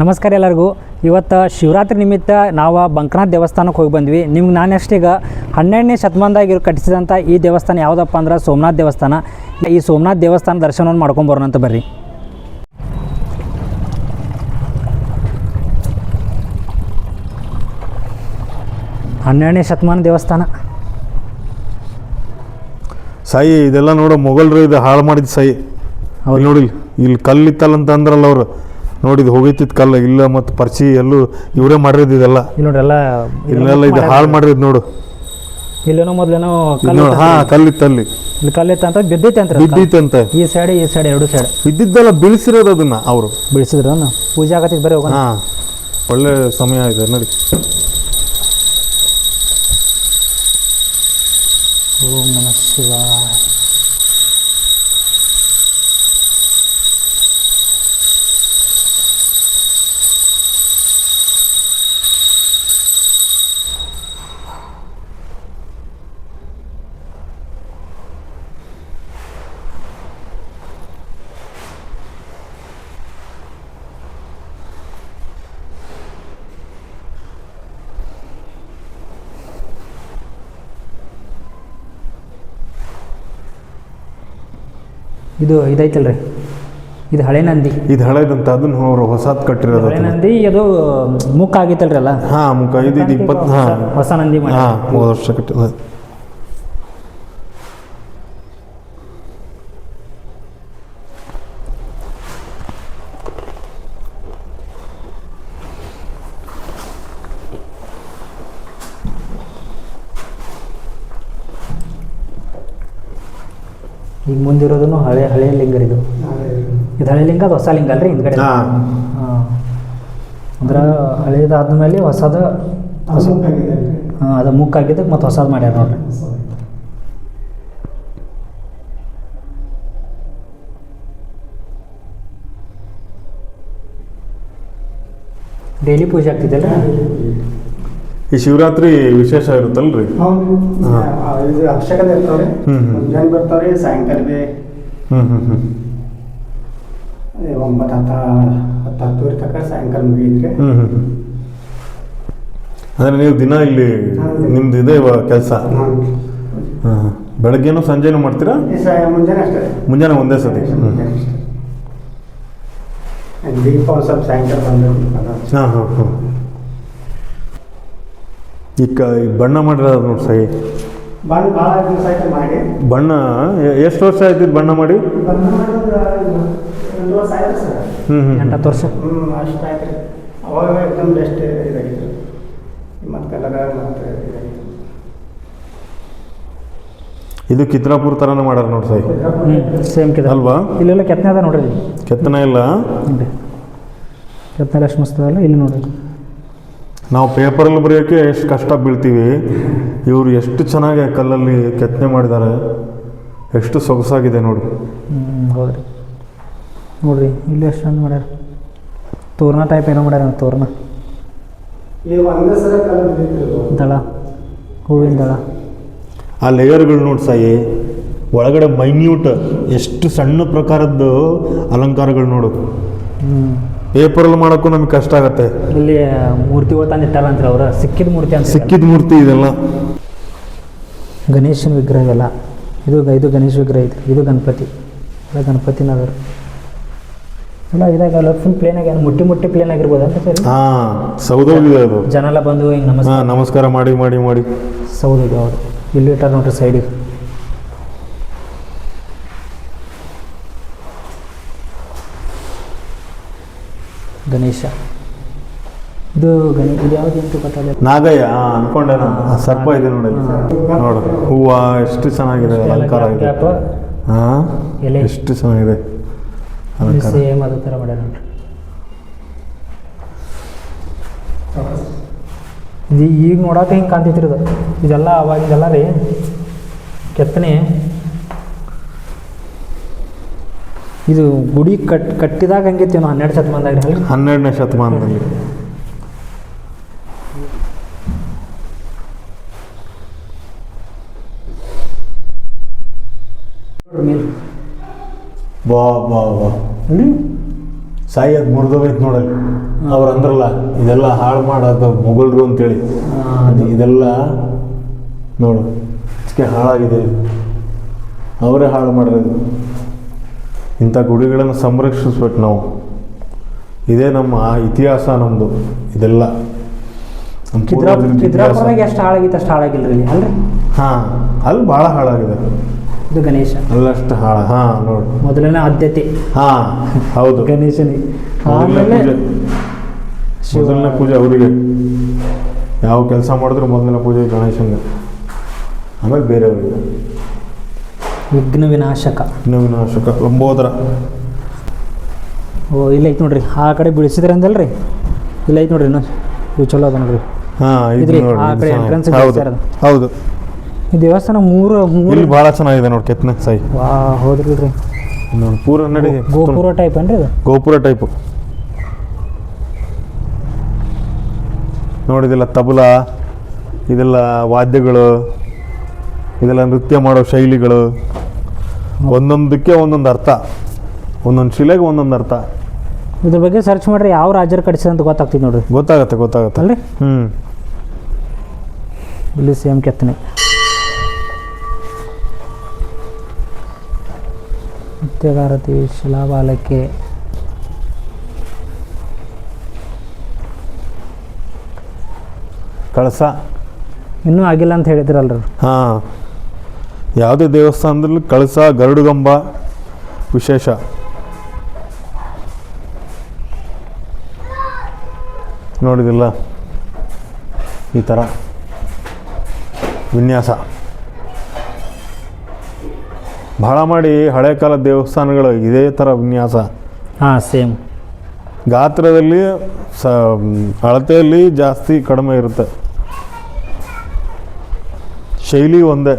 ನಮಸ್ಕಾರ ಎಲ್ಲರಿಗೂ. ಇವತ್ತು ಶಿವರಾತ್ರಿ ನಿಮಿತ್ತ ನಾವು ಬಂಕನಾಥ ದೇವಸ್ಥಾನಕ್ಕೆ ಹೋಗಿ ಬಂದ್ವಿ. ನಿಮ್ಗೆ ನಾನು ಅಷ್ಟೀಗ ಹನ್ನೆರಡನೇ ಶತಮಾನದಾಗ ಕಟ್ಟಿಸಿದಂಥ ಈ ದೇವಸ್ಥಾನ ಯಾವುದಪ್ಪ ಅಂದ್ರೆ ಸೋಮನಾಥ ದೇವಸ್ಥಾನ. ಈ ಸೋಮನಾಥ ದೇವಸ್ಥಾನ ದರ್ಶನವನ್ನು ಮಾಡ್ಕೊಂಬರೋಣ ಅಂತ ಬರ್ರಿ. ಹನ್ನೆರಡನೇ ಶತಮಾನ ದೇವಸ್ಥಾನ. ಸಾಯಿ ಇದೆಲ್ಲ ನೋಡೋ ಮೊಘಲ್ರು ಇದು ಹಾಳು ಮಾಡಿದ ಸಾಯಿ. ಅವ್ರು ನೋಡಿ ಇಲ್ಲಿ ಕಲ್ಲಿತ್ತಲ್ಲ ಅಂತಂದ್ರಲ್ಲ ಅಂತ ಅಂದ್ರಲ್ಲ ಅವ್ರು. ನೋಡಿದ್ ಹೋಗೈತಿದ್ ಕಲ್ಲ ಇಲ್ಲ ಮತ್ತು ಪರ್ಚಿ ಎಲ್ಲೂ ಇವರೇ ಮಾಡಿರೋದು ಇದೆಲ್ಲ. ಇಲ್ಲಿ ನೋಡ್ರಿ ಎಲ್ಲ ಇಲ್ಲೆಲ್ಲ ಇದು ಹಾಳು ಮಾಡಿರೋದು. ನೋಡು. ಇಲ್ಲೇನೋ ಮೊದ್ಲೇನೋ ನೋಡು ಹಾ ಕಲ್ಲಿತ್ತಲ್ಲಿ. ಇಲ್ಲಿ ಕಲ್ಲಿತ್ತು ಅಂತ ಬಿದ್ದೈತೆ ಅಂತ. ಬಿದ್ದಿತ್ತಂತೆ ಈ ಸೈಡ್ ಈ ಸೈಡ್ ಎರಡು ಸೈಡ್ ಬಿದ್ದಿದ್ದೆಲ್ಲ ಬಿಳ್ಸಿರೋದು ಅದನ್ನ ಅವರು. ಬಿಡಿಸಿದ್ರು ಪೂಜೆ ಆಗತ್ತಿದ್ದು ಬರೀ ಹೋಗೋಣ. ಹಾ ಒಳ್ಳೆ ಸಮಯ ಇದೆ ನೋಡಿ. ಓಂ ನಮಃ ಶಿವಾಯ. ಇದು ಇದೈತಲ್ರಿ. ಇದು ಹಳೆ ನಂದಿ. ಇದು ಹಳೆದಂತ ಅದನ್ನ ಅವರು ಹೊಸದ್ ಕಟ್ಟಿರೋದು ಹಳೆ. ನಂದಿ ಅದು ಮುಖ ಆಗಿತ್ತಲ್ರಿ ಅಲ್ಲ? ಹಾ ಮುಖ ಇದು ಇದು ಇಪ್ಪತ್ತು ಹಾ. ಹೊಸ ನಂದಿ ಮಾಡಿ ಹಾ ಮೂರು ವರ್ಷ ಕಟ್ಟಿದ ಮುಂದಿರೋದನ್ನು ಹಳೆ ಹಳೆಯ ಲಿಂಗ. ಇದು ಇದು ಹಳೆ ಲಿಂಗ ಅದು ಹೊಸ ಲಿಂಗ ಅಲ್ರಿ ಹಿಂದ್ಗಡೆ? ಅಂದ್ರೆ ಹಳೇದಾದ್ಮೇಲೆ ಹೊಸದ ಹೊಸ ಹಾಂ ಅದು ಮುಕ್ಕಾಗಿದ್ದಕ್ಕೆ ಮತ್ತು ಹೊಸದು ಮಾಡ್ಯಾರ ನೋಡ್ರಿ. ಡೈಲಿ ಪೂಜೆ ಆಗ್ತಿದ್ದಲ್ಲ ಈ ಶಿವರಾತ್ರಿ ವಿಶೇಷ ಇರುತ್ತಲ್ರಿ? ಹೌದು. ಇದು ಅವಶ್ಯಕತೆ ಇರ್ತಾವೆ ಹ್ಮ್, ಹ್ಮ್. ಮುಂಜಾನೆ ಬರ್ತಾವ್ರಿ ಸಾಯಂಕಾಲ ಬಿ ಹ್ಮ್ ಹ್ಮ್ ಹ್ಮ್. ಅದೇ ಒಂಬತ್ತು ಹತ್ತ ಹತ್ತು ಹತ್ತುವರೆ ತನಕ ಸಾಯಂಕಾಲ ಮುಗಿದ್ರಿ ಹ್ಮ್ ಹ್ಮ್ ಹ್ಮ್. ಅಂದ್ರೆ ನೀವು ದಿನ ಇಲ್ಲಿ. ನಿಮ್ದು ಇದೆ ಕೆಲಸ? ಬೆಳಗ್ಗೆನೂ ಸಂಜೆನೂ ಮಾಡ್ತೀರಾ? ಮುಂಜಾನೆ ಅಷ್ಟೇ. ಮುಂಜಾನೆ ಒಂದೇ ಸತಿ. ದೀಪ ಸ್ವಲ್ಪ ಸಾಯಂಕಾಲ ಬಂದು ಹಾಂ ಹಾಂ ಹಾಂ. ಈಗ ಈ ಬಣ್ಣ ಮಾಡಿರೋದು ನೋಡಿ ಸೈ ಬಣ್ಣ ಭಾಳ ದಿವಸ ಆಯ್ತು ಮಾಡಿ. ಬಣ್ಣ ಎಷ್ಟು ವರ್ಷ ಆಯ್ತು ಇದು ಬಣ್ಣ ಮಾಡಿ? ಬಂದು ಮಾಡೋದು ಒಂದು ವರ್ಷ ಆಯ್ತು ಸರ್. ಹ್ಞೂ ಹ್ಞೂ ಎಂಟತ್ತು ವರ್ಷ. ಹ್ಞೂ ಅಷ್ಟು ಆಯ್ತು. ರೀ ಅವಾಗ ಎಕ್ದಮ್ ಬೆಸ್ಟ್ ಇದಾಗಿತ್ತು. ಮತ್ತು ಕಲರ ಮತ್ತು ಇದು ಕಿತ್ನಾಪುರ ಥರನೇ ಮಾಡ್ಯಾರ ನೋಡಿ ಸೈ ಹ್ಞೂ ಸೇಮ್ ಕಿದ ಅಲ್ವಾ? ಇಲ್ಲೆಲ್ಲ ಕೆತ್ತನೆ ಅದ ನೋಡ್ರಿ ಕೆತ್ತನೆ ಇಲ್ಲ? ಕೆತ್ತನೆ ಎಷ್ಟು ಮಸ್ತ್ ಅದಲ್ಲ ಇಲ್ಲಿ ನೋಡ್ರಿ. ನಾವು ಪೇಪರಲ್ಲಿ ಬರೆಯೋಕ್ಕೆ ಎಷ್ಟು ಕಷ್ಟ ಬೀಳ್ತೀವಿ. ಇವರು ಎಷ್ಟು ಚೆನ್ನಾಗಿ ಕಲ್ಲಲ್ಲಿ ಕೆತ್ತನೆ ಮಾಡಿದ್ದಾರೆ. ಎಷ್ಟು ಸೊಗಸಾಗಿದೆ ನೋಡಿ. ಹ್ಞೂ ಹೌದ್ರಿ. ನೋಡ್ರಿ ಇಲ್ಲಿ ಎಷ್ಟು ಚೆಂದ ಮಾಡ್ಯಾರ. ತೋರಣ ಟೈಪ್ ಏನೋ ಮಾಡ್ಯಾರ ತೋರಣ. ಇದು. ದಳ ಹೂವಿನ ದಳ. ಆ ಲೇಯರ್ಗಳು ನೋಡಿ ಸಾಯಿ ಒಳಗಡೆ ಮೈನ್ಯೂಟ್ ಎಷ್ಟು ಸಣ್ಣ ಪ್ರಕಾರದ್ದು ಅಲಂಕಾರಗಳು ನೋಡು. ಹ್ಞೂ ಪೇಪರಲ್ಲಿ ಮಾಡೋಕ್ಕೂ ನಮಗೆ ಕಷ್ಟ ಆಗತ್ತೆ. ಇಲ್ಲಿ ಮೂರ್ತಿಗಳು ತಂದು ಅಂತ ಅವರು ಅವ್ರ ಸಿಕ್ಕಿದ ಮೂರ್ತಿ ಅಂತ ಸಿಕ್ಕಿದ ಮೂರ್ತಿ ಇದೆಲ್ಲ. ಗಣೇಶನ ವಿಗ್ರಹ ಎಲ್ಲ ಇದು ಇದು ಗಣೇಶ ವಿಗ್ರಹ ಐತಿ ಇದು ಗಣಪತಿ. ಎಲ್ಲ ಗಣಪತಿ ನಗರ ಎಲ್ಲ ಇದಾಗ ಫುಲ್ ಪ್ಲೇನ್ ಆಗಿ ಮುಟ್ಟಿ ಮುಟ್ಟಿ ಪ್ಲೇನ್ ಆಗಿರ್ಬೋದು ಅಂತ ಸರಿ? ಹಾ ಸೌದೋಗಿದೆ ಅದು. ಜನ ಎಲ್ಲ ಬಂದು ಹಿಂಗೆ ನಮಸ್ಕಾರ. ನಮಸ್ಕಾರ ಮಾಡಿ ಮಾಡಿ ಮಾಡಿ. ಸೌದಿಗೆ ಹೌದು. ಇಲ್ಲಿ ಇಟ್ಟಾರ ನೋಡ್ರಿ ಸೈಡಿಗೆ ಗಣೇಶ. ಇದು ಗಣೇಶ ಇದು ಯಾವ್ದು ಅಂತ ಗೊತ್ತಾಗಲ್ಲ ನಾಗಯ್ಯ ಹಾ ಅನ್ಕೊಂಡೆ ನಾನು. ಸರ್ಪ ಇದೆ ನೋಡಿ. ನೋಡು. ಹೂವ ಎಷ್ಟು ಚೆನ್ನಾಗಿದೆ ಅಲಂಕಾರ ಇದೆ. ಗ್ಯಾಪ್ ಹಾ? ಎಲೆ. ಎಷ್ಟು ಚೆನ್ನಾಗಿದೆ. ಅಲಂಕಾರ. ಸೇಮ್ ಅದೇ ಥರ ಮಾಡ್ಯಾರ ನೋಡ್ರಿ ಇದು ಈಗ ನೋಡಕ್ಕೆ ಹಿಂಗೆ ಕಾಣ್ತೈತ್ರಿ ಇದು ಇದೆಲ್ಲ ಅವಾಗಿಂದೆಲ್ಲ ರೀ. ಕೆತ್ತನೆ. ಇದು ಗುಡಿ ಕಟ್ ಕಟ್ಟಿದಾಗ ಹಂಗಿತ್ತೇನೋ ಹನ್ನೆರಡು ಶತಮಾನದಾಗ ರೀ ಹನ್ನೆರಡನೇ ಶತಮಾನದಲ್ಲಿ. ಬಾ ಬಾ ಬಾ. ಮುರಿದೋಗೈತೆ ನೋಡಲ್ಲಿ ಅವ್ರು ಅಂದ್ರಲ್ಲ ಇದೆಲ್ಲ ಹಾಳು ಮಾಡೋದು ಮೊಗಲ್ರು ಅಂತೇಳಿ. ಇದೆಲ್ಲ ನೋಡು ಹಾಳಾಗಿದೆ. ಅವರೇ ಹಾಳು ಮಾಡಿರೋದು ಇಂಥ ಗುಡಿಗಳನ್ನು ಸಂರಕ್ಷಿಸ್ಬೇಕು ನಾವು. ಇದೇ ನಮ್ಮ ಇತಿಹಾಸ ನಮ್ಮದು ಇದೆಲ್ಲ. ಎಷ್ಟು ಹಾಳಾಗಿತ್ತು ಅಷ್ಟು ಹಾಳಾಗಿಲ್ಲ ರೀ ಅಲ್ರಿ? ಹಾಂ ಅಲ್ಲಿ ಭಾಳ ಹಾಳಾಗಿದೆ. ಇದು ಗಣೇಶ. ಅಲ್ಲಷ್ಟು ಹಾಳ ಹಾಂ ನೋಡಿ. ಮೊದಲನೇ ಆದ್ಯತೆ. ಹಾಂ ಹೌದು. ಗಣೇಶನಿಗೆ ಮೊದಲನೇ ಪೂಜೆ ಅವರಿಗೆ. ಯಾವ ಕೆಲಸ ಮಾಡಿದ್ರು ಮೊದಲನೇ ಪೂಜೆ ಗಣೇಶನಿಗೆ. ಆಮೇಲೆ ಬೇರೆಯವರಿಗೆ. ವಿಘ್ನ ವಿನಾಶಕ ವಿಘ್ನ ವಿನಾಶಕ ಲಂಬೋದರ. ಓ ಇಲ್ಲ ಐತೆ ನೋಡ್ರಿ. ಆ ಕಡೆ ಬಿಡಿಸಿದ್ರಿ ಅಂದಲ್ರಿ? ಇಲ್ಲ ಐತೆ ನೋಡ್ರಿ ಇನ್ನೊಂದು ಇವು ಚಲೋ ಅದ ನೋಡ್ರಿ. ಆ ಕಡೆ entrance ಹೌದು ಈ ದೇವಸ್ಥಾನ ಮೂರು ಮೂರು ಇಲ್ಲಿ ಭಾಳ ಚೆನ್ನಾಗಿದೆ ನೋಡಿ ಕೆತ್ತನೆ ಸಾಯಿ. ವಾ ಹೌದ್ರಿ ಪೂರ ನಡಿ ಗೋಪುರ ಟೈಪ್ ಏನ್ರಿ ಇದು? ಗೋಪುರ ಟೈಪ್ ನೋಡಿದಿಲ್ಲ ತಬಲ ಇದೆಲ್ಲ ವಾದ್ಯಗಳು ಇದೆಲ್ಲ ನೃತ್ಯ ಮಾಡೋ ಶೈಲಿಗಳು. ಒಂದೊಂದಕ್ಕೆ ಒಂದೊಂದು ಅರ್ಥ. ಒಂದೊಂದು ಶಿಲೆಗೆ ಒಂದೊಂದು ಅರ್ಥ. ಇದ್ರ ಬಗ್ಗೆ ಸರ್ಚ್ ಮಾಡ್ರಿ ಯಾವ ರಾಜರು ಕಟ್ಸಿದ ಅಂತ ಗೊತ್ತಾಗ್ತದೆ ನೋಡ್ರಿ. ಗೊತ್ತಾಗತ್ತೆ ಗೊತ್ತಾಗತ್ತೆ. ಅಲ್ರಿ? ಹ್ಞೂ ಇಲ್ಲಿ ಸೇಮ್ ಕೆತ್ತನೆ. ನಿತ್ಯಗಾರತಿ ಶಿಲಾಬಾಲಕ್ಕೆ ಕಳಸ. ಇನ್ನೂ ಆಗಿಲ್ಲ ಅಂತ ಹೇಳಿದ್ರಲ್ರಿ ಹಾಂ. ಯಾವುದೇ ದೇವಸ್ಥಾನದಲ್ಲಿ ಕಳಸ ಗರುಡುಗಂಬ ವಿಶೇಷ. ನೋಡಿದಿಲ್ಲ ಈ ಥರ ವಿನ್ಯಾಸ. ಭಾಳ ಮಾಡಿ ಹಳೆ ಕಾಲದ ದೇವಸ್ಥಾನಗಳು ಇದೇ ಥರ ವಿನ್ಯಾಸ. ಹಾಂ ಸೇಮ್ ಗಾತ್ರದಲ್ಲಿ ಸ ಅಳತೆಯಲ್ಲಿ ಜಾಸ್ತಿ ಕಡಿಮೆ ಇರುತ್ತೆ. ಶೈಲಿ ಒಂದೇ.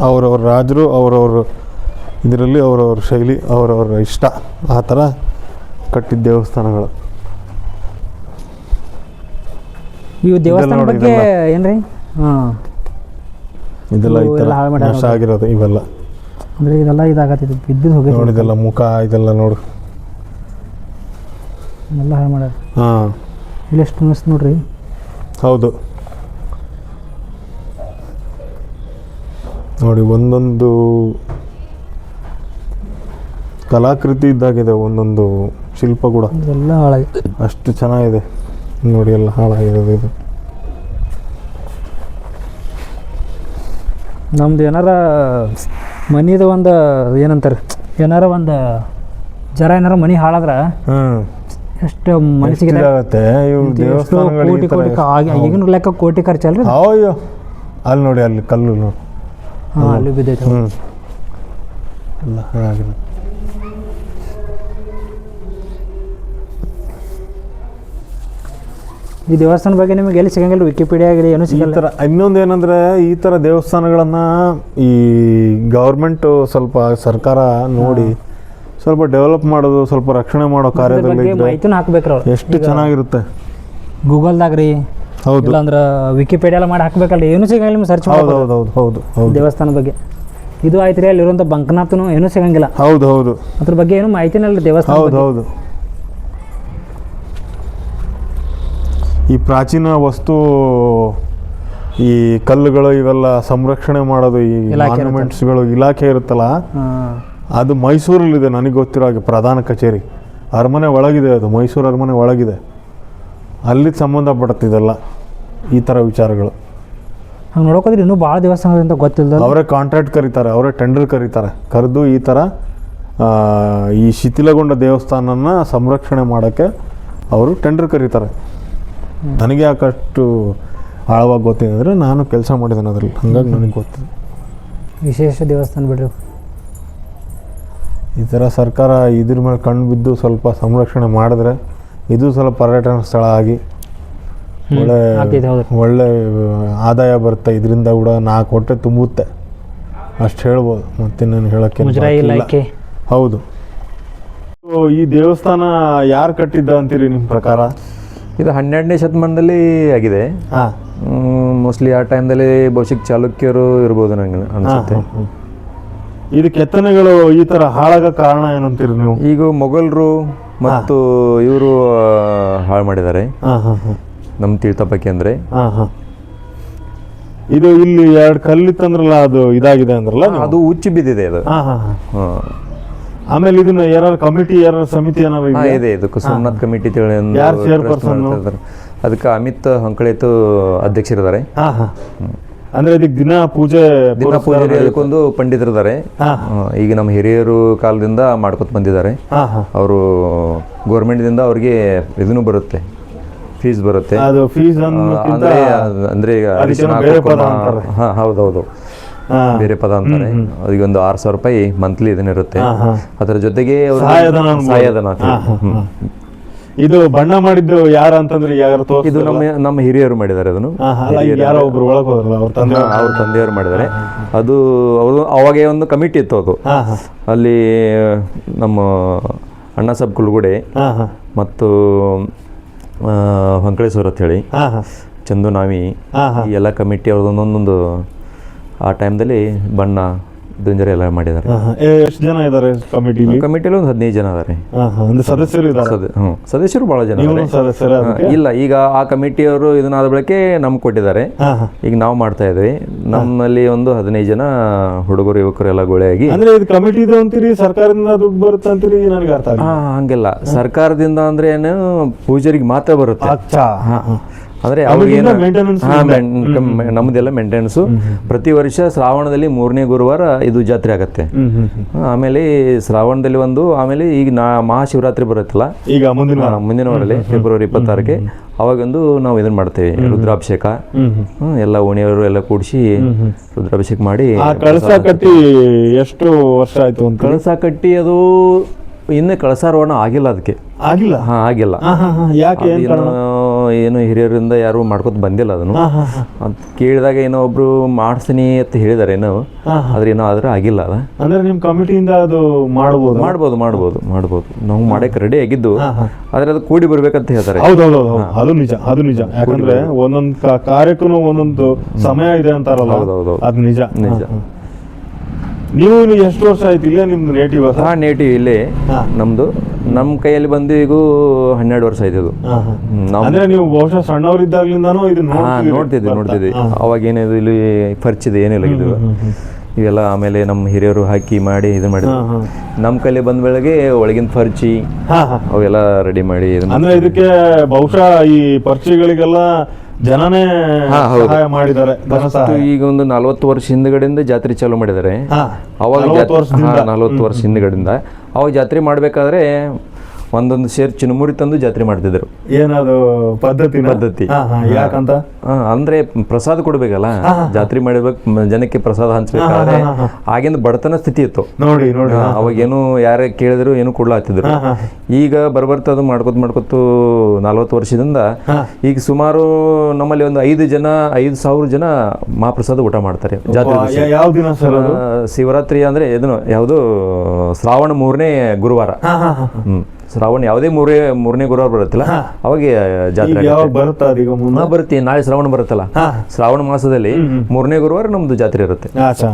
ಅವರವ್ರ ರಾಜರು ಅವರವ್ರ ಇದರಲ್ಲಿ ಅವರವ್ರ ಶೈಲಿ ಅವರವ್ರ ಇಷ್ಟ. ಆ ಥರ ಕಟ್ಟಿದ ದೇವಸ್ಥಾನಗಳು. ಇವು ದೇವಸ್ಥಾನ ಬಗ್ಗೆ. ಏನ್ರಿ? ಹಾಂ. ಇದೆಲ್ಲ ನಾಶ ಆಗಿರೋದು ಇವೆಲ್ಲ. ಅಂದ್ರೆ ಇದೆಲ್ಲ ಇದಾಗತ್ತಿದ್ದು ಬಿದ್ದು ಹೋಗಿ ನೋಡಿದೆಲ್ಲ ಮುಖ ಇದೆಲ್ಲ ನೋಡು. ಎಲ್ಲ ಹಾಳು ಮಾಡ್ಯಾರ. ಹಾಂ. ಇಲ್ಲಿ ಎಷ್ಟು ನೋಡ್ರಿ. ಹೌದು. ನೋಡಿ ಒಂದೊಂದು ಕಲಾಕೃತಿ ಇದ್ದಾಗಿದೆ ಒಂದೊಂದು ಶಿಲ್ಪ ಕೂಡ. ಎಲ್ಲ ಹಾಳಾಗಿದೆ ಅಷ್ಟು ಚೆನ್ನಾಗಿದೆ. ನೋಡಿ ಎಲ್ಲ ಹಾಳಾಗಿರೋದು ಇದು. ನಮ್ದು ಏನಾರ ಮನಿದು ಒಂದು ಏನಂತಾರೆ ಏನಾರ ಒಂದು ಜರ ಏನಾರ ಮನಿ ಹಾಳಾದ್ರೆ ಎಷ್ಟು ಮನಸ್ಸಿಗೆ ಆಗುತ್ತೆ ಕೋಟಿ ಕೋಟಿ. ಈಗಿನ ಲೆಕ್ಕ ಕೋಟಿ ಖರ್ಚಲ್ರಿ ಅಯ್ಯೋ ಅಲ್ಲಿ ನೋಡಿ ಅಲ್ಲಿ ಕಲ್ಲು ನೋಡಿ. ಹಾಂ ಅಲ್ಲಿ ಬಿದ್ದೈತೆ ಹ್ಞೂ ಎಲ್ಲ ಈ ದೇವಸ್ಥಾನ ಬಗ್ಗೆ ನಿಮಗೆ ಎಲ್ಲಿ ಸಿಗಂಗಿಲ್ಲ? ವಿಕಿಪೀಡಿಯಾ ಆಗಲಿ ಏನೂ ಈ ಸಿಗಲ್ಲ. ಥರ ಇನ್ನೊಂದು ಏನಂದ್ರೆ ಈ ಥರ ದೇವಸ್ಥಾನಗಳನ್ನು ಈ ಗೌರ್ಮೆಂಟು ಸ್ವಲ್ಪ ಸರ್ಕಾರ ನೋಡಿ ಸ್ವಲ್ಪ ಡೆವಲಪ್ ಮಾಡೋದು ಸ್ವಲ್ಪ ರಕ್ಷಣೆ ಮಾಡೋ ಇದ್ರ ಕಾರ್ಯದಲ್ಲಿ ಬಗ್ಗೆ ಇದ್ರೆ ಮಾಹಿತಿನೂ ಹಾಕ್ಬೇಕ್ರಿ ಅವ್ರು. ಎಷ್ಟು ಚೆನ್ನಾಗಿರುತ್ತೆ. ಗೂಗಲ್ದಾಗ ರೀ ಹೌದು. ಇಲ್ಲಾಂದ್ರೆ ವಿಕಿಪೀಡಿಯಾ ಎಲ್ಲ ಮಾಡಿ ಹಾಕ್ಬೇಕಲ್ಲ ಏನು ಸಿಗಂಗಿಲ್ಲ ನಿಮ್ಗೆ ಸರ್ಚ್ ಹೌದು ಹೌದು ಹೌದು ಹೌದು ಹೌದು. ದೇವಸ್ಥಾನ ಬಗ್ಗೆ. ಇದು ಆಯ್ತು ರೀ ಅಲ್ಲಿರುವಂಥ ಬಂಕನಾಥನು ಏನೂ ಸಿಗಂಗಿಲ್ಲ. ಹೌದು ಹೌದು. ಅದ್ರ ಬಗ್ಗೆ ಏನು ಮಾಹಿತಿನ ಇಲ್ಲ ದೇವಸ್ಥಾನ ಹೌದು ಬಗ್ಗೆ. ಹೌದು. ಈ ಪ್ರಾಚೀನ ವಸ್ತು ಈ ಕಲ್ಲುಗಳು ಇವೆಲ್ಲ ಸಂರಕ್ಷಣೆ ಮಾಡೋದು ಈ ಇಲಾಖೆ ಇರುತ್ತೆ. ಮಾನ್ಯುಮೆಂಟ್ಸ್ಗಳು ಇಲಾಖೆ ಇರುತ್ತಲ್ಲ ಹಾಂ. ಅದು ಮೈಸೂರಲ್ಲಿದೆ ನನಗೆ ಗೊತ್ತಿರೋ ಹಾಗೆ ಪ್ರಧಾನ ಕಚೇರಿ. ಅರಮನೆ ಒಳಗಿದೆ ಅದು ಮೈಸೂರು ಅರಮನೆ ಒಳಗಿದೆ. ಅಲ್ಲಿ ಸಂಬಂಧಪಡುತ್ತಿದೆಲ್ಲ ಈ ಥರ ವಿಚಾರಗಳು. ಹಂಗೆ ನೋಡೋಕೋದ್ರೆ ಇನ್ನೂ ಭಾಳ ದೇವಸ್ಥಾನದಿಂದ ಗೊತ್ತಿಲ್ಲ ಅವರೇ ಕಾಂಟ್ರಾಕ್ಟ್ ಕರೀತಾರೆ ಅವರೇ ಟೆಂಡರ್ ಕರೀತಾರೆ ಕರೆದು ಈ ಥರ ಈ ಶಿಥಿಲಗೊಂಡ ದೇವಸ್ಥಾನನ ಸಂರಕ್ಷಣೆ ಮಾಡೋಕ್ಕೆ ಅವರು ಟೆಂಡರ್ ಕರೀತಾರೆ. ನನಗೆ ಯಾಕಷ್ಟು ಆಳವಾಗಿ ಗೊತ್ತಿದೆ ಅಂದರೆ ನಾನು ಕೆಲಸ ಮಾಡಿದ್ದೇನೆ ಅದರಲ್ಲಿ ಹಂಗಾಗಿ ನನಗೆ ಗೊತ್ತಿದೆ. ವಿಶೇಷ ದೇವಸ್ಥಾನ ಬಿಡ್ರಿ. ಈ ಥರ ಸರ್ಕಾರ ಇದ್ರ ಮೇಲೆ ಕಣ್ಣು ಬಿದ್ದು ಸ್ವಲ್ಪ ಸಂರಕ್ಷಣೆ ಮಾಡಿದ್ರೆ ಇದು ಸ್ವಲ್ಪ ಪರ್ಯಟನ ಸ್ಥಳ ಆಗಿ ಒಳ್ಳೆ ಒಳ್ಳೆ ಆದಾಯ ಬರುತ್ತೆ. ಇದರಿಂದ ಕೂಡ ನಾಲ್ಕು ಹೊಟ್ಟೆ ತುಂಬುತ್ತೆ. ಅಷ್ಟು ಹೇಳ್ಬೋದು. ಮತ್ತಿನ್ನೇನು ಹೇಳೋಕ್ಕೆ ಮುಜರಾಯಿ ಹೌದು. ಈ ದೇವಸ್ಥಾನ ಯಾರು ಕಟ್ಟಿದ್ದ ಅಂತೀರಿ ನಿಮ್ಮ ಪ್ರಕಾರ? ಇದು ಹನ್ನೆರಡನೇ ಶತಮಾನದಲ್ಲಿ ಆಗಿದೆ. ಹಾಂ. ಮೋಸ್ಟ್ಲಿ ಆ ಟೈಮ್ದಲ್ಲಿ ಬಹುಶಃ ಚಾಲುಕ್ಯರು ಇರ್ಬೋದು ನಂಗೆ ಅನ್ಸುತ್ತೆ. ಇದು ಕೆತ್ತನೆಗಳು ಈ ತರ ಹಾಳಾಗ ಕಾರಣ ಏನಂತೀರಿ ನೀವು? ಈಗ ಮೊಘಲರು ಮತ್ತು ಇವರು ಹಾಳು ಮಾಡಿದ್ದಾರೆ. ಹಾ ಹಾ ಹಾ. ನಮ್ಮ ತಿಳಿತಪ್ಪಕ್ಕೆ ಅಂದರೆ? ಹಾ ಹಾ. ಇದು ಇಲ್ಲಿ ಎರಡು ಕಲ್ಲಿತ್ತಂದ್ರಲ್ಲ ಅದು ಇದಾಗಿದೆ ಅಂದ್ರಲ್ಲ ಅದು ಉಚ್ಚಿ ಬಿದ್ದಿದೆ ಅದು. ಹಾ ಹಾ. ಆಮೇಲೆ ಇದನ್ನ ಯಾರು ಕಮಿಟಿ ಯಾರು ಸಮಿತಿ ಏನಾರು ಹಾ, ಇದೆ ಇದಕ್ಕೆ ಸೋಮನಾಥ್ ಕಮಿಟಿ ತಿಳಿ ಒಂದು ಯಾರ್ trust ಮಾಡ್ತಾ ಇದ್ದಾರೆ. ಅದಕ್ಕೆ ಅಮಿತ್ ಹಂಕಳೇತು ಅಧ್ಯಕ್ಷರಿದ್ದಾರೆ. ಹಾ ಹಾ. ಅಂದ್ರೆ ಇದಕ್ಕೆ ದಿನ ಪೂಜೆ ದಿನ ಪೂಜೆ ಪೂಜಾರಿ. ಅದಕ್ಕೊಂದು ಪಂಡಿತರಿದ್ದಾರೆ. ಹಾ ಈಗ ನಮ್ಮ ಹಿರಿಯರು ಕಾಲದಿಂದ ಮಾಡ್ಕೊತ ಬಂದಿದ್ದಾರೆ. ಹಾ ಹಾ. ಅವರು ಗೌರ್ಮೆಂಟ್ದಿಂದ ಅವ್ರಿಗೆ ಇದನ್ನು ಬರುತ್ತೆ. ಫೀಸ್ ಬರುತ್ತೆ. ಅದು ಫೀಸ್ ಅಂದ್ರೆ ಅಂದ್ರೆ ಈಗ ಅರಿಶಿನ, ಕುಂಕುಮ. ಹಾ ಹೌದೌದು ಬೇರೆ ಪದ ಅಂತಾರೆ. ಅದಕ್ಕೆ ಒಂದು ಆರು ಸಾವಿರ ರೂಪಾಯಿ ಮಂತ್ಲಿ ಇದನ್ನಿರುತ್ತೆ. ಅದರ ಜೊತೆಗೆ ಸಹಾಯಧನ. ಇದು ಬಣ್ಣ ಮಾಡಿದ್ದು ಯಾರ ಅಂತಂದ್ರೆ ಯಾರು ಇದು ನಮ್ಮ ನಮ್ಮ ಹಿರಿಯರು ಮಾಡಿದ್ದಾರೆ ಅದನ್ನು. ಯಾರೋ ಒಬ್ರು ಒಳಗೆ ಹೋದ್ರಲ್ಲ ಅವ್ರ ತಂದೆ ಅವ್ರ. ತಂದೆಯವರು ಮಾಡಿದ್ದಾರೆ. ಅದು ಅವರು ಅವಾಗೆ ಒಂದು ಕಮಿಟಿ ಇತ್ತು ಅದು. ಅಲ್ಲಿ ನಮ್ಮ ಅಣ್ಣ ಸಾಬ್ ಕುಲ್ಗುಡೆ ಮತ್ತು ಹೊಂಕಳೇಶ್ವರ ಅಂತ ಹೇಳಿ. ಚಂದು ನಾವಿ ಈ ಎಲ್ಲ ಕಮಿಟಿ ಅವ್ರದ್ದು ಒಂದೊಂದೊಂದು ಆ ಟೈಮ್ದಲ್ಲಿ ಬಣ್ಣ ದುಂಜರ ಎಲ್ಲ ಮಾಡಿದ್ದಾರೆ. ಎಷ್ಟು ಜನ ಇದಾರೆ ಕಮಿಟಿಲಿ ಕಮಿಟಿಯಲ್ಲಿ ಒಂದು ಹದಿನೈದು ಜನ ಇದ್ದಾರೆ ಸದಸ್ಯರು ಹ್ಞೂ ಸದಸ್ಯರು ಬಹಳ ಜನ ಇಲ್ಲ ಈಗ ಆ ಕಮಿಟಿಯವರು ಇದನ್ನಾದ ಬಳಿಕೆ ನಮ್ ಕೊಟ್ಟಿದ್ದಾರೆ. ಈಗ ನಾವು ಮಾಡ್ತಾ ಇದ್ವಿ. ನಮ್ಮಲ್ಲಿ ಒಂದು ಹದಿನೈದು ಜನ ಹುಡುಗರು ಯುವಕರು ಎಲ್ಲ ಗೋಳೆಯಾಗಿ. ಅಂದ್ರೆ ಇದು ಕಮಿಟಿ ಅಂತೀರಿ ಸರ್ಕಾರದಿಂದ ದುಡ್ಡು ಬರುತ್ತೆ ಅಂತೀರಿ ನನಗೆ ಅರ್ಥ ಹಂಗಿಲ್ಲ. ಸರ್ಕಾರದಿಂದ ಅಂದ್ರೆ ಏನು ಪೂಜರಿಗೆ ಮಾತ್ರ ಬರುತ್ತೆ. ಅಂದ್ರೆ ನಮ್ಮದೆಲ್ಲ ಮೇಂಟೆನೆನ್ಸು ಪ್ರತಿ ವರ್ಷ ಶ್ರಾವಣದಲ್ಲಿ ಮೂರನೇ ಗುರುವಾರ ಇದು ಜಾತ್ರೆ ಆಗತ್ತೆ. ಆಮೇಲೆ ಶ್ರಾವಣದಲ್ಲಿ ಒಂದು ಆಮೇಲೆ ಈಗ ನಾ ಮಹಾಶಿವರಾತ್ರಿ ಬರುತ್ತಲ್ಲ? ಈಗ ಮುಂದಿನ ಮುಂದಿನ ವಾರದಲ್ಲಿ ಫೆಬ್ರವರಿ ಇಪ್ಪತ್ತಾರಕ್ಕೆ. ಅವಾಗೊಂದು ನಾವು ಇದನ್ನ ಮಾಡ್ತೇವೆ ರುದ್ರಾಭಿಷೇಕ. ಎಲ್ಲ ಓಣಿಯವರು ಎಲ್ಲ ಕೂಡಿಸಿ ರುದ್ರಾಭಿಷೇಕ ಮಾಡಿ ಕಳಸಾ ಕಟ್ಟಿ ಎಷ್ಟು ವರ್ಷ ಆಯ್ತು ಕಳಸ ಕಟ್ಟಿ ಅದು ಇನ್ನೂ ಕಳಸಾರೋಹಣ ಆಗಿಲ್ಲ ಅದಕ್ಕೆ. ಆಗಿಲ್ಲ? ಹಾ ಆಗಿಲ್ಲ. ಯಾಕೆ ಏನ್ ಹಿರಿಯರಿಂದ ಯಾರು ಮಾಡ್ಕೊತ ಬಂದಿಲ್ಲ ಅದನ್ನು. ಅಂತ ಕೇಳಿದಾಗ ಏನೋ ಒಬ್ರು ಮಾಡಿಸ್ತೀನಿ ಅಂತ ಹೇಳಿದಾರೆ ಏನೋ ಆದ್ರೆ ಏನೋ ಆದ್ರೆ ಆಗಿಲ್ಲ ಅದ. ಅಂದ್ರೆ ನಿಮ್ಮ ಕಮಿಟಿಯಿಂದ ಅದು ಮಾಡಬಹುದು ಮಾಡ್ಬೋದು ಮಾಡ್ಬೋದು ಮಾಡ್ಬೋದು. ನಾವು ಮಾಡಕ್ಕೆ ರೆಡಿ ಆಗಿದ್ದು. ಆದ್ರೆ ಅದು ಕೂಡಿ ಬರ್ಬೇಕಂತ ಹೇಳ್ತಾರೆ. ಹೌದೌದು ಅದು ನಿಜ ಅದು ನಿಜ. ಯಾಕಂದ್ರೆ ಒಂದೊಂದು ಕಾರ್ಯಕ್ಕೂ ಒಂದೊಂದು ಸಮಯ ಇದೆ ಅಂತಾರಲ್ಲ ಹೌದೌದು. ಅದು ನಿಜ. ನಿಜ. ನೀವು ಎಷ್ಟು ವರ್ಷ ಆಯ್ತು? ಇಲ್ಲೇ ನಿಮ್ದು ನೇಟಿವ್ ಹಾ ನೇಟಿವ್ ಇಲ್ಲೇ. ನಮ್ದು. ನಮ್ಮ ಕೈಯಲ್ಲಿ ಬಂದು ಈಗ ಹನ್ನೆರಡು ವರ್ಷ ಆಯ್ತು ಇದು ನಾವು ಅಂದ್ರೆ ನೀವು ಬಹುಶಃ ಸಣ್ಣವರಿದ್ದಾಗ್ಲಿಂದಾನು ಇದನ್ನ ನೋಡ್ತಿದ್ವಿ ನೋಡ್ತಿದ್ವಿ. ಅವಾಗ ಏನಿದು ಇಲ್ಲಿ ಖರ್ಚಿದೆ ಏನಿಲ್ಲ ಇದು. ಇವೆಲ್ಲ ಆಮೇಲೆ ನಮ್ಮ ಹಿರಿಯರು ಹಾಕಿ ಮಾಡಿ ಇದು ಮಾಡಿದ್ರು. ನಮ್ಮ ಕೈಲಿ ಬಂದ ಬೆಳಗ್ಗೆ ಒಳಗಿನ ಪರ್ಚಿ ಅವೆಲ್ಲ ರೆಡಿ ಮಾಡಿ ಅಂದ್ರೆ ಇದಕ್ಕೆ ಬಹುಶಃ ಈ ಪರಿಚಯಗಳಿಗೆಲ್ಲ ಜನನೇ ಹಾ, ಹೌದು. ಸಹಾಯ ಮಾಡಿದ್ದಾರೆ ಈಗ ಒಂದು ನಲ್ವತ್ತು ವರ್ಷ ಹಿಂದ್ಗಡೆಯಿಂದ ಜಾತ್ರೆ ಚಾಲು ಮಾಡಿದ್ದಾರೆ. ಅವಾಗ ನಲವತ್ತು ನಲ್ವತ್ತು ವರ್ಷ ಹಿಂದ್ಗಡೆಯಿಂದ ಅವಾಗ ಜಾತ್ರೆ ಮಾಡಬೇಕಾದ್ರೆ ಒಂದೊಂದು ಸೇರ್ ಚಿನ್ಮುರಿ ತಂದು ಜಾತ್ರೆ ಮಾಡ್ತಿದ್ರು. ಏನದು ಪದ್ಧತಿ ಪದ್ಧತಿ. ಯಾಕಂತ? ಅಂದ್ರೆ ಪ್ರಸಾದ ಕೊಡ್ಬೇಕಲ್ಲ? ಜಾತ್ರೆ ಮಾಡಬೇಕು ಜನಕ್ಕೆ ಪ್ರಸಾದ ಹಂಚ್ಬೇಕಾದ್ರೆ ಆಗಿಂದ ಬಡತನ ಸ್ಥಿತಿ ಇತ್ತು. ನೋಡಿ ನೋಡಿ ಅವಾಗ ಏನು ಯಾರೇ ಕೇಳಿದ್ರು ಏನು ಕೊಡ್ಲಾತಿದ್ರು. ಈಗ ಬರ್ಬರ್ತ ಅದು ಮಾಡ್ಕೊತ ಮಾಡ್ಕೊತು ನಲ್ವತ್ತು ವರ್ಷದಿಂದ ಈಗ ಸುಮಾರು ನಮ್ಮಲ್ಲಿ ಒಂದು ಐದು ಜನ ಐದು ಸಾವಿರ ಜನ ಮಹಾಪ್ರಸಾದ ಊಟ ಮಾಡ್ತಾರೆ ಜಾತ್ರೆ ಶಿವರಾತ್ರಿ ಅಂದ್ರೆ ಇದನ್ನು ಯಾವುದು ಶ್ರಾವಣ ಮೂರನೇ ಗುರುವಾರ. ಹ್ಮ್. ಶ್ರಾವಣ ಯಾವುದೇ ಮೂರೇ ಮೂರನೇ ಗುರುವಾರ ಬರುತ್ತಲ್ಲ ಅವಾಗ ಜಾತ್ರೆ ಹಾ ಬರುತ್ತೆ. ನಾಳೆ ಶ್ರಾವಣ ಬರುತ್ತಲ್ಲ. ಶ್ರಾವಣ ಮಾಸದಲ್ಲಿ ಮೂರನೇ ಗುರುವಾರ ನಮ್ದು ಜಾತ್ರೆ ಇರುತ್ತೆ. ಆಚಾ.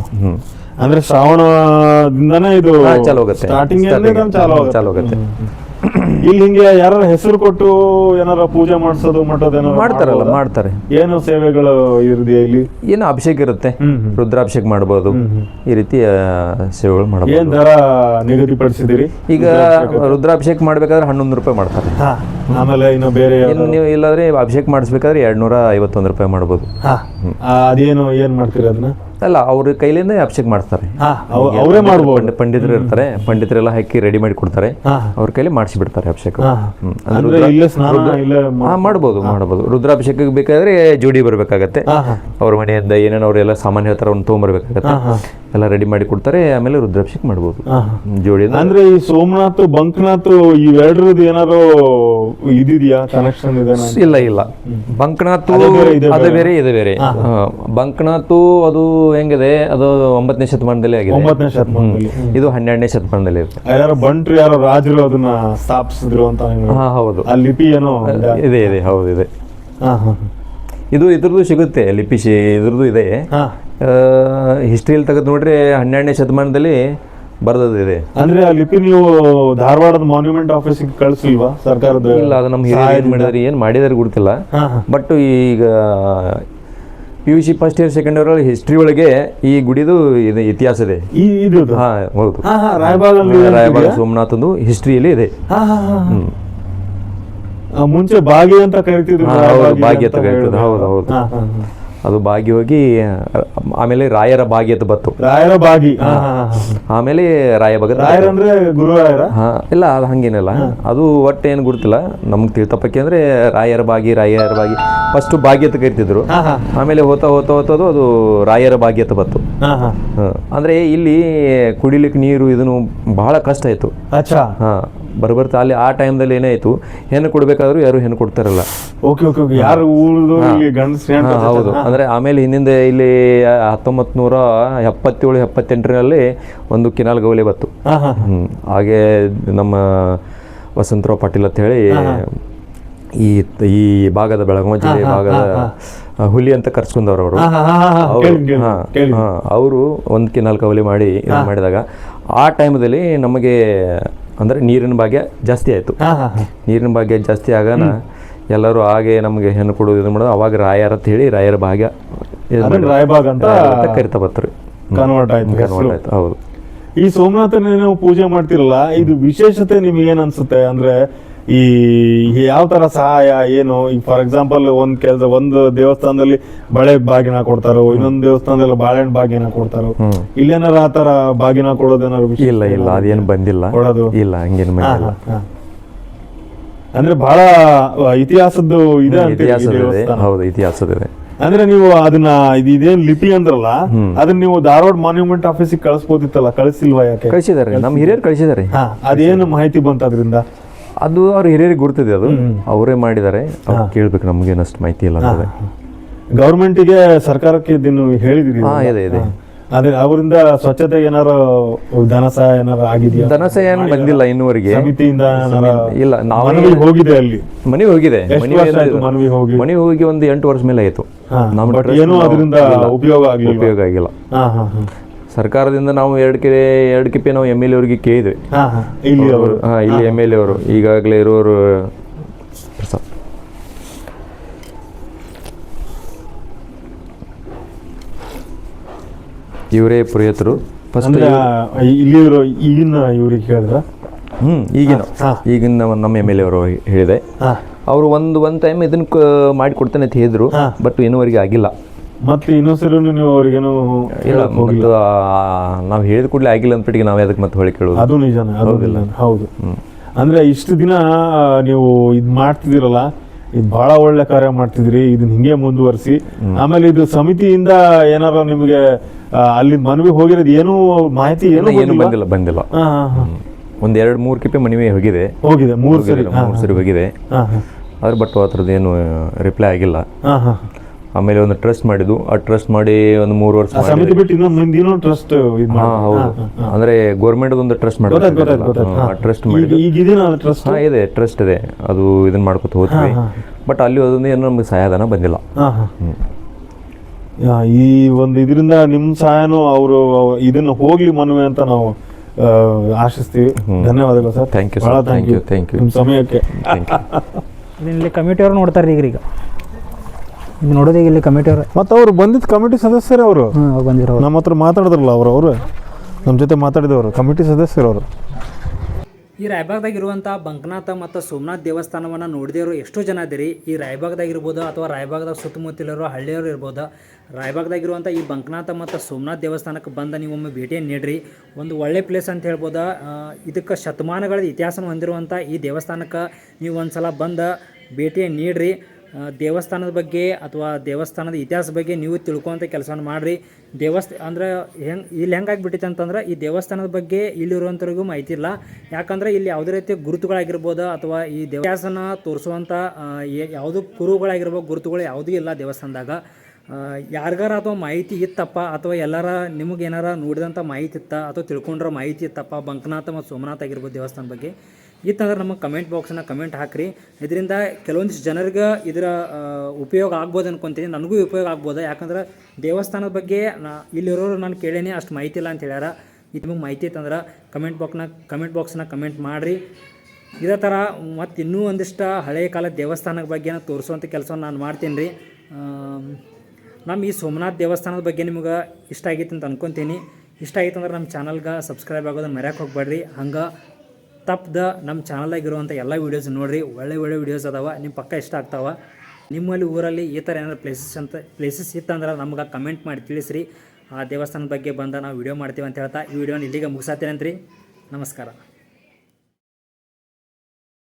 ಅಂದ್ರೆ ಶ್ರಾವಣದಿಂದನೇ ಇದು ಹಾ, ಚಾಲು ಹೋಗುತ್ತೆ. ಸ್ಟಾರ್ಟಿಂಗ್ ಚಾಲು ಹೋಗುತ್ತೆ. ಇಲ್ಲಿ ಹಿಂಗೆ ಯಾರ ಹೆಸರು ಕೊಟ್ಟು ಏನಾರ ಪೂಜೆ ಮಾಡಿಸೋದು ಮಠದ ಮಾಡ್ತಾರಲ್ಲ ಮಾಡ್ತಾರೆ. ಏನು ಸೇವೆಗಳು ಇರುದಿಯಾ ಇಲ್ಲಿ? ಏನು ಅಭಿಷೇಕ ಇರುತ್ತೆ. ರುದ್ರಾಭಿಷೇಕ ಮಾಡ್ಬೋದು. ಈ ರೀತಿ ಸೇವೆಗಳು ಏನ್ ಮಾಡಬಹುದು ದರ ನಿಗದಿಪಡಿಸಿದಿರಿ ಈಗ ರುದ್ರಾಭಿಷೇಕ ಮಾಡ್ಬೇಕಾದ್ರೆ ಹನ್ನೊಂದು ರೂಪಾಯಿ ಮಾಡ್ತಾರೆ. ಆಮೇಲೆ ಇನ್ನು ಬೇರೆ ನೀವು ಇಲ್ಲಾದ್ರೆ ಅಭಿಷೇಕ ಮಾಡಿಸ್ಬೇಕಾದ್ರೆ ಎರಡ್ ನೂರ ಐವತ್ತೊಂದು ರೂಪಾಯಿ ಮಾಡ್ಬೋದು. ಅದೇನು ಏನ್ ಮಾಡ್ತೀರಿ ಅದನ್ನ? ಅಲ್ಲ ಅವ್ರ ಕೈಲಿಂದ ಅಭಿಷೇಕ ಮಾಡ್ತಾರೆ. ಅವರೇ ಮಾಡ್ಬೋದು. ಪಂಡಿತರು ಇರ್ತಾರೆ. ಪಂಡಿತರೆಲ್ಲ ಹಾಕಿ ರೆಡಿ ಮಾಡಿ ಕೊಡ್ತಾರೆ. ಅವ್ರ ಕೈಲಿ ಮಾಡಿಸಿ ಬಿಡ್ತಾರೆ ಅಭಿಷೇಕ ಮಾಡ್ಬೋದು ಮಾಡ್ಬೋದು. ರುದ್ರಾಭಿಷೇಕಕ್ಕೆ ಬೇಕಾದ್ರೆ ಜೋಡಿ ಬರ್ಬೇಕಾಗತ್ತೆ. ಅವ್ರ ಮನೆಯಿಂದ ಏನೇನು ಅವರೆಲ್ಲ ಸಾಮಾನ್ಯ ಹೇಳ್ತಾರೆ ಅವ್ನು ತೊಗೊಂಡ್ಬರ್ಬೇಕಾಗತ್ತೆ. ಎಲ್ಲ ರೆಡಿ ಮಾಡಿ ಕೊಡ್ತಾರೆ ಆಮೇಲೆ ರುದ್ರಾಭಿಷೇಕ ಮಾಡ್ಬೋದು. ಜೋಡಿ ಅಂದ್ರೆ ಈ ಸೋಮನಾಥ್ ಬಂಕನಾಥ್ ಇವೆರಡರದ್ದು ಏನಾದ್ರು ಇದೆಯಾ ಕನೆಕ್ಷನ್ ಇಲ್ಲ ಇಲ್ಲ. ಬಂಕನಾಥ್ ಅದೇ ಬೇರೆ, ಇದೇ ಬೇರೆ. ಬಂಕನಾಥ್ ಅದು ಹೆಂಗಿದೆ? ಅದು ಒಂಬತ್ತನೇ ಶತಮಾನದಲ್ಲಿ ಆಗಿದೆ. ಒಂಬತ್ತನೇ ಶತಮಾನದಲ್ಲಿ ಇದು ಹನ್ನೆರಡನೇ ಶತಮಾನದಲ್ಲಿ ಯಾರೋ ಬಂಟ್ರು ಯಾರೋ ರಾಜರು ಅದನ್ನ ಸ್ಥಾಪಿಸಿದ್ರು ಅಂತ ಹಾ ಹೌದು. ಆ ಲಿಪಿ ಏನೋ ಇದೆ. ಇದೆ ಹೌದು ಇದೆ. ಇದು ಇದ್ರದ್ದು ಸಿಗುತ್ತೆ ಲಿಪಿ ಇದ್ರದ್ದು ಇದೆ. ಹಾ. ಹಿಸ್ಟ್ರಿಯಲ್ಲಿ ತೆಗೆದು ನೋಡ್ರಿ ಹನ್ನೆರಡನೇ ಶತಮಾನದಲ್ಲಿ ಬರ್ದದಿದೆ ಇದೆ ಅಂದ್ರೆ ಆ ಲಿಪಿ ನೀವು ಧಾರವಾಡದ ಮಾನ್ಯುಮೆಂಟ್ ಆಫೀಸಿಗೆ ಕಳಿಸಿಲ್ವಾ ಸರ್ಕಾರದ ಇಲ್ಲ ಅದು ನಮ್ಮ ಹಿರಿಯರು ಏನು ಮಾಡಿದಾರೆ ಏನು ಮಾಡಿದಾರೆ ಗೊತ್ತಿಲ್ಲ. ಬಟ್ ಈಗ P U C first year second year history ಒಳಗೆ ಈ ಗುಡಿದು ಇದು ಇತಿಹಾಸ ಇದೆ. ಇದು ಹಾ ಹೌದು. ರಾಯಬಾಗ ರಾಯಬಾಗ ಸೋಮನಾಥಂದು ಹಿಸ್ಟ್ರಿಯಲ್ಲಿ ಇದೆ. ಮುಂಚೆ ಬಾಗಿ ಅಂತ ಕರಿತಿದ್ರು ಬಾಗಿ ಅಂತ ಕರೀತಿದ್ರು, ಹೌದು, ಹೌದು. ಅದು ಬಾಗಿ ಹೋಗಿ ಆಮೇಲೆ ರಾಯರ ಬಾಗಿ ಅದು ಬತ್ತು ರಾಯರ ಬಾಗಿ. ಆಮೇಲೆ ರಾಯ ಹಾ, ರಾಯರ ರಾಯರ್ ಅಂದ್ರೆ ಗುರುರಾಯರ? ಹಾ ಇಲ್ಲ ಅದು ಹಂಗೇನಿಲ್ಲ. ಅದು ಒಟ್ಟು ಏನು ಗುರುತಿಲ್ಲ. ನಮ್ಗೆ ತಿಳ್ತಪ್ಪಕ್ಕೆ ಅಂದ್ರೆ ರಾಯರ ಬಾಗಿ ರಾಯರ ಬಾಗಿ. ಫಸ್ಟು ಬಾಗಿ ಅಂತ ಕರಿತಿದ್ರು. ಆಮೇಲೆ ಹೋತಾ ಹೋತಾ ಹೋತದು ಅದು ರಾಯರ ಬಾಗಿ ಅಂತ ಬತ್ತು ಅಂದ್ರೆ ಇಲ್ಲಿ ಕುಡಿಲಿಕ್ಕೆ ನೀರು ಇದನ್ನು ಬಹಳ ಕಷ್ಟ ಆಯಿತು. ಹಾಂ. ಬರ್ಬರ್ತಾ ಅಲ್ಲಿ ಆ ಟೈಮ್ದಲ್ಲಿ ಏನಾಯಿತು? ಹೆಣ್ಣು ಕೊಡಬೇಕಾದ್ರೂ ಯಾರು ಹೆಣ್ಣು ಕೊಡ್ತಾರಲ್ಲ. ಓಕೆ ಓಕೆ ಓಕೆ ಯಾರು ಹೌದು. ಅಂದರೆ ಆಮೇಲೆ ಹಿಂದಿಂದ ಇಲ್ಲಿ ಹತ್ತೊಂಬತ್ತು ನೂರ ಎಪ್ಪತ್ತೇಳು ಎಪ್ಪತ್ತೆಂಟರಲ್ಲಿ ಒಂದು ಕಿನಾಲ್ ಗೌಲಿ ಬತ್ತು. ಹಾಗೆ ನಮ್ಮ ವಸಂತರಾವ್ ಪಾಟೀಲ್ ಅಂತ ಹೇಳಿ ಈ ಈ ಭಾಗದ ಬೆಳಗಾವಿ ಜಿಲ್ಲೆ ಭಾಗದ ಹುಲಿ ಅಂತ ಕರ್ಸ್ಕೊಂಡವ್ರು ಅವರು. ಅವರು ಒಂದು ಕಿನಾಲ್ ಕವಲಿ ಮಾಡಿ ಮಾಡಿದಾಗ ಆ ಟೈಮ್ದಲ್ಲಿ ನಮಗೆ ಅಂದರೆ ನೀರಿನ ಭಾಗ್ಯ ಜಾಸ್ತಿ ಆಯಿತು. ನೀರಿನ ಭಾಗ್ಯ ಜಾಸ್ತಿ ಆಗನ ಎಲ್ಲರೂ ಹಾಗೆ ನಮಗೆ ಹೆಣ್ಣು ಕೊಡೋದು ಇದು ಮಾಡೋದು ಅವಾಗ ರಾಯರ್ ಅಂತ ಹೇಳಿ ರಾಯರ ಭಾಗ್ಯ ರಾಯಭಾಗ. ಅಂತ ಅಂತ ಕರಿತಾ ಬರ್ತಾರೆ. ಕನ್ವರ್ಟ್ ಆಯ್ತು ಕನ್ವರ್ಟ್ ಆಯ್ತು ಹೌದು. ಈ ಸೋಮನಾಥನ ನೀವು ಪೂಜೆ ಮಾಡ್ತಿರಲ್ಲ ಇದು ವಿಶೇಷತೆ ನಿಮ್ಗೆ ಏನ್ ಅನ್ಸುತ್ತೆ? ಅಂದ್ರೆ ಈ ಯಾವ ತರ ಸಹಾಯ ಏನು? ಈಗ ಫಾರ್ ಎಕ್ಸಾಂಪಲ್ ಒಂದ್ ಕೆಲಸ ಒಂದು ದೇವಸ್ಥಾನದಲ್ಲಿ ಬಳೆ ಬಾಗಿನ ಕೊಡ್ತಾರೋ ಇನ್ನೊಂದು ದೇವಸ್ಥಾನದಲ್ಲಿ ಬಾಳೆಹಣ್ಣು ಬಾಗಿನ ಕೊಡ್ತಾರೋ ಇಲ್ಲೇನಾರ ಆ ತರ ಬಾಗಿನ ಕೊಡೋದೇನಾರು ಇಲ್ಲ ಇಲ್ಲ ಅದೇನು ಬಂದಿಲ್ಲ. ಕೊಡೋದು? ಇಲ್ಲ ಹಂಗೇನು. ಅಂದ್ರೆ ಬಹಳ ಇತಿಹಾಸದ್ದು ಇದೆ ಇತಿಹಾಸದ. ಹೌದು ಇತಿಹಾಸದ ಇದೆ. ಅಂದ್ರೆ ನೀವು ಅದನ್ನ ಇದು ಇದೇನ್ ಲಿಪಿ ಅಂದ್ರಲ್ಲ ಅದನ್ನ ನೀವು ಧಾರವಾಡ ಮಾನ್ಯುಮೆಂಟ್ ಆಫೀಸಿಗೆ ಕಳಿಸ್ಬೋದಿತ್ತಲ್ಲ ಕಳಿಸಿಲ್ವಾ ಯಾಕೆ? ಕಳಿಸಿದ್ದಾರೆ ನಮ್ಮ ಹಿರಿಯರು ಕಳಿಸಿದ್ದಾರೆ. ಹಾ ಅದೇನು ಮಾಹಿತಿ ಬಂತ ಅದರಿಂದ ಅದು ಅವ್ರ ಹಿರಿಯರಿಗೆ ಗುರುತಿದೆ ಅದು. ಅವರೇ ಮಾಡಿದ್ದಾರೆ. ಅವ್ರು ಕೇಳ್ಬೇಕು ನಮಗೇನಷ್ಟು ಮಾಹಿತಿ ಇಲ್ಲ ಅನ್ನೋದೇ. ಗೌರ್ಮೆಂಟಿಗೆ ಸರ್ಕಾರಕ್ಕೆ ಇದನ್ನು ಹೇಳಿದಿರಿ ಹಾ ಇದೆ ಇದೆ. ಅದೇ ಅವರಿಂದ ಸ್ವಚ್ಛತೆ ಏನಾರ ಧನಸಹಾಯ ಏನಾರ ಆಗಿದೆಯಾ? ಧನಸಹಾಯ ಏನು ಬಂದಿಲ್ಲ ಇನ್ನುವರೆಗೆ. ಸಮಿತಿಯಿಂದ ಇಲ್ಲ ನಾವು ಹೋಗಿದೆ ಅಲ್ಲಿ. ಮನೆ ಹೋಗಿದೆ. ಮನವಿ ಹೋಗಿ? ಮನೆ ಹೋಗಿ ಒಂದು ಎಂಟು ವರ್ಷ ಮೇಲೆ ಆಯಿತು. ನಮ್ಮ ಏನೂ ಅದರಿಂದ ಉಪಯೋಗ ಆಗಿಲ್ಲ. ಉಪಯೋಗ ಆಗಿಲ್ಲ. ಹಾ ಹಾ ಹಾ. ಸರ್ಕಾರದಿಂದ ನಾವು ಎರಡು ಕೆ ಎರಡು ಕಿಪಿ ನಾವು ಎಂ ಎಲ್ ಅವರಿಗೆ ಕೇಳಿದ್ವಿ. ಹಾ ಇಲ್ಲಿ ಅವರು ಹಾ ಇಲ್ಲಿ ಎಂ ಎಲ್ ಎ ಅವರು. ಈಗಾಗಲೇ ಇರೋರು ಪ್ರಸಾದ್. ಇವರೇ ಪುರೋಹಿತರು. ಫಸ್ಟ್ ಅಂದ್ರೆ ಇಲ್ಲಿ ಇರೋ ಈಗಿನ ಇವ್ರಿಗೆ ಕೇಳಿದ್ರ? ಹ್ಮ್ ಈಗಿನ. ಈಗಿನ ನಮ್ಮ- ಎಂ ಎಲ್ ಎ ಅವರು ಹೇಳಿದೆ. ಅವರು ಒಂದು ಒಂದು ಟೈಮ್ ಇದನ್ನ ಮಾಡಿ ಕೊಡ್ತೇನೆ ಅಂತ ಹೇಳಿದ್ರು. ಬಟ್ ಇನ್ನುವರೆಗೆ ಆಗಿಲ್ಲ. ಮತ್ತೆ ಇನ್ನೊಂದ್ಸರಿ ನೀವು ಅವ್ರಿಗೇನು ಇಲ್ಲ ಹೋಗಿಲ್ಲ. ನಾವು ಹೇಳಿದ ಕೂಡಲೇ ಆಗಿಲ್ಲ ಅಂದ್ಬಿಟ್ಟಿಗೆ ನಾವು ಅದಕ್ಕೆ ಮತ್ತೆ ಹೊಳಿ ಕೇಳೋದು ಅದು ನಿಜಾನೇ ಅದು ಹೌದು. ಅಂದ್ರೆ ಇಷ್ಟು ದಿನ ನೀವು ಇದ್ ಮಾಡ್ತಿದಿರಲ್ಲ ಇದು ಬಹಳ ಒಳ್ಳೆ ಕಾರ್ಯ ಮಾಡ್ತಿದ್ರಿ ಇದನ್ನ ಹಿಂಗೆ ಮುಂದುವರಿಸಿ ಆಮೇಲೆ ಇದು ಸಮಿತಿಯಿಂದ ಏನಾರ ನಿಮಗೆ ಅಲ್ಲಿ ಮನವಿ ಹೋಗಿರೋದು ಏನು ಮಾಹಿತಿ ಏನು ಏನು? ಬಂದಿಲ್ಲ? ಬಂದಿಲ್ಲ ಹಾ, ಹಾ, ಹಾ. ಒಂದು ಎರಡು ಮೂರು ಕಿಪಿ ಮನವಿ ಹೋಗಿದೆ. ಹೋಗಿದೆ ಮೂರು ಸರಿ. ಮೂರು ಸರಿ ಹೋಗಿದೆ. ಹಾ, ಹಾ. ಆದ್ರೆ ಬಟ್ ಅದ್ರದ್ದು ಏನು ರಿಪ್ಲೈ ಆಗಿಲ್ಲ. ಹಾ, ಹಾ. ಆಮೇಲೆ ಒಂದು ಟ್ರಸ್ಟ್ ಮಾಡಿದ್ದು. ಆ ಟ್ರಸ್ಟ್ ಮಾಡಿ ಒಂದು ಮೂರು ವರ್ಷ ಮಾಡಿ ಸಮಿತಿ ಬಿಟ್ಟು ಇನ್ನೊಂದು ಮುಂದೆ ಇನ್ನೊಂದು ಟ್ರಸ್ಟ್ ಇದು ಹಾ ಹೌದು. ಅಂದ್ರೆ ಗೌರ್ಮೆಂಟ್ ಒಂದು ಟ್ರಸ್ಟ್ ಗೊತ್ತಾಯ್ತು ಗೊತ್ತಾಯ್ತು ಗೊತ್ತಾಯ್ತು. ಮಾಡಿ ಟ್ರಸ್ಟ್ ಈಗ ಮಾಡಿದ್ದು. ಟ್ರಸ್ಟ್ ಹಾ ಇದೆ ಟ್ರಸ್ಟ್ ಇದೆ. ಅದು ಇದನ್ನ ಮಾಡ್ಕೊತ ಹೋದ್ವಿ. ಬಟ್ ಅಲ್ಲಿ ಅದೊಂದು ಏನು ನಮ್ಗೆ ಸಹಾಯಧನ ಬಂದಿಲ್ಲ. ಈ ಒಂದು ಇದರಿಂದ ನಿಮ್ಮ ಸಹಾಯನೂ ಅವರು ಇದನ್ನ ಹೋಗ್ಲಿ ಮನವಿ ಅಂತ ನಾವು ಆಶಿಸ್ತೀವಿ. ಧನ್ಯವಾದಗಳು sir. Thank you sir thank Thank thank you ನಿಮ್ಮ ಸಮಯಕ್ಕೆ. ಥ್ಯಾಂಕ್ ಯು ಇಲ್ಲಿ ಕಮಿಟಿಯವ್ರು ನೋಡ್ತಾರೆ ಈಗ ಈಗ. ಇದು ನೋಡೋದೇ ಈಗ ಇಲ್ಲಿ ಕಮಿಟಿಯವ್ರು ಮತ್ತು ಅವರು ಬಂದಿದ್ದ ಕಮಿಟಿ ಸದಸ್ಯರೇ ಅವರು. ಅವ್ರು ಬಂದಿರೋ ನಮ್ಮ ಹತ್ರ ಮಾತಾಡಿದ್ರಲ್ಲ ಅವರು ಅವರು. ನಮ್ಮ ಜೊತೆ ಮಾತಾಡಿದವರು ಕಮಿಟಿ ಸದಸ್ಯರು ಅವರು. ಈ ರಾಯಬಾಗ್ದಾಗ ಇರುವಂಥ ಬಂಕನಾಥ ಮತ್ತು ಸೋಮನಾಥ್ ದೇವಸ್ಥಾನವನ್ನು ನೋಡಿದವರು ಎಷ್ಟೋ ಜನ ಅದಿರಿ ಈ ರಾಯಬಾಗ್ದಾಗ ಇರ್ಬೋದು ಅಥವಾ ರಾಯಬಾಗ್ದಾಗ ಸುತ್ತಮುತ್ತಲಿರೋ ಹಳ್ಳಿಯವರು ಇರ್ಬೋದು? ರಾಯಬಾಗ್ದಾಗಿರುವಂಥ ಈ ಬಂಕನಾಥ ಮತ್ತು ಸೋಮನಾಥ ದೇವಸ್ಥಾನಕ್ಕೆ ಬಂದ ನೀವು ಒಮ್ಮೆ ಭೇಟಿಯನ್ನು ನೀಡ್ರಿ. ಒಂದು ಒಳ್ಳೆ ಪ್ಲೇಸ್ ಅಂತ ಹೇಳ್ಬೋದು? ಇದಕ್ಕೆ ಶತಮಾನಗಳ ಇತಿಹಾಸನ ಹೊಂದಿರುವಂಥ ಈ ದೇವಸ್ಥಾನಕ್ಕೆ ನೀವು ಒಂದು ಸಲ ಬಂದ ಭೇಟಿಯನ್ನು ನೀಡ್ರಿ. ದೇವಸ್ಥಾನದ ಬಗ್ಗೆ ಅಥವಾ ದೇವಸ್ಥಾನದ ಇತಿಹಾಸ ಬಗ್ಗೆ ನೀವು ತಿಳ್ಕೊಂತ ಕೆಲಸವನ್ನು ಮಾಡಿರಿ. ದೇವಸ್ಥ ಅಂದ್ರೆ ಹೆಂಗೆ ಇಲ್ಲಿ ಹೆಂಗಾಗ್ಬಿಟ್ಟಿತ್ತು ಅಂತಂದ್ರೆ ಈ ದೇವಸ್ಥಾನದ ಬಗ್ಗೆ ಇಲ್ಲಿರುವಂಥವ್ರಿಗೂ ಮಾಹಿತಿ ಇಲ್ಲ. ಯಾಕಂದ್ರೆ ಇಲ್ಲಿ ಯಾವುದೇ ರೀತಿಯ ಗುರುತುಗಳಾಗಿರ್ಬೋದು ಅಥವಾ ಈ ದೇವಸ್ಥಾನ ತೋರಿಸುವಂಥ ಯಾವುದು ಕುರುಗಳಾಗಿರ್ಬೋದು ಗುರುತುಗಳು ಯಾವುದೂ ಇಲ್ಲ ದೇವಸ್ಥಾನದಾಗ. ಯಾರಿಗಾರ ಅಥವಾ ಮಾಹಿತಿ ಇತ್ತಪ್ಪ ಅಥವಾ ಎಲ್ಲರ ನಿಮಗೇನಾರ ನೋಡಿದಂಥ ಮಾಹಿತಿ ಇತ್ತ ಅಥವಾ ತಿಳ್ಕೊಂಡಿರೋ ಮಾಹಿತಿ ಇತ್ತಪ್ಪ? ಬಂಕನಾಥ ಮತ್ತು ಸೋಮನಾಥ ಆಗಿರ್ಬೋದು ದೇವಸ್ಥಾನ ಬಗ್ಗೆ. ಇತ್ತಂದ್ರೆ ನಮಗೆ ಕಮೆಂಟ್ ಬಾಕ್ಸ್ನ ಕಮೆಂಟ್ ಹಾಕ್ರಿ. ಇದರಿಂದ ಕೆಲವೊಂದಿಷ್ಟು ಜನರಿಗೆ ಇದರ ಉಪಯೋಗ ಆಗ್ಬೋದು ಅನ್ಕೊತೀನಿ. ನನಗೂ ಉಪಯೋಗ ಆಗ್ಬೋದು? ಯಾಕಂದ್ರೆ ದೇವಸ್ಥಾನದ ಬಗ್ಗೆ ನಾ, ಇಲ್ಲಿರೋರು ನಾನು ಕೇಳೇನಿ, ಅಷ್ಟು ಮಾಹಿತಿ ಇಲ್ಲ ಅಂತ ಹೇಳ್ಯಾರ. ಇದು ನಿಮಗೆ ಮಾಹಿತಿ ಇತ್ತಂದ್ರೆ ಕಮೆಂಟ್ ಬಾಕ್ಸ್ನ ಕಮೆಂಟ್ ಬಾಕ್ಸ್ನ ಕಮೆಂಟ್ ಮಾಡಿರಿ. ಇದೇ ಥರ ಮತ್ತು ಇನ್ನೂ ಒಂದಿಷ್ಟು ಹಳೆಯ ಕಾಲದ ದೇವಸ್ಥಾನದ ಬಗ್ಗೆ ತೋರಿಸುವಂಥ ಕೆಲಸವನ್ನು ನಾನು ಮಾಡ್ತೀನಿ ರೀ ನಮ್ಮ ಈ ಸೋಮನಾಥ್ ದೇವಸ್ಥಾನದ ಬಗ್ಗೆ ನಿಮ್ಗೆ ಇಷ್ಟ ಆಗಿತ್ತು ಅಂತ ಅನ್ಕೊತೀನಿ. ಇಷ್ಟ ಆಗಿತ್ತು ಅಂದ್ರೆ ನಮ್ಮ ಚಾನಲ್ಗೆ ಸಬ್ಸ್ಕ್ರೈಬ್ ಆಗೋದನ್ನು ಮರ್ಯಾಕೆ ಹೋಗ್ಬೇಡ್ರಿ. ಹಂಗೆ ತಪ್ಪದ ನಮ್ಮ ಚಾನಲಾಗಿರುವಂಥ ಎಲ್ಲ ವೀಡಿಯೋಸ್ ನೋಡಿರಿ. ಒಳ್ಳೆ ಒಳ್ಳೆ ವೀಡಿಯೋಸ್ ಅದಾವ. ನಿಮ್ಮ ಪಕ್ಕ ಇಷ್ಟ ಆಗ್ತಾವ. ನಿಮ್ಮಲ್ಲಿ, ಊರಲ್ಲಿ ಈ ಥರ ಏನಾದ್ರು ಪ್ಲೇಸಸ್ ಅಂತ ಪ್ಲೇಸಸ್ ಇತ್ತಂದ್ರೆ ನಮ್ಗೆ ಕಮೆಂಟ್ ಮಾಡಿ ತಿಳಿಸ್ರಿ. ಆ ದೇವಸ್ಥಾನದ ಬಗ್ಗೆ ಬಂದ ನಾವು ವಿಡಿಯೋ ಮಾಡ್ತೀವಿ ಅಂತ ಹೇಳ್ತಾ, ಈ ವಿಡಿಯೋನ ಇಲ್ಲಿಗೆ ಮುಗಿಸಾತೇನಂತ್ರಿ. ನಮಸ್ಕಾರ.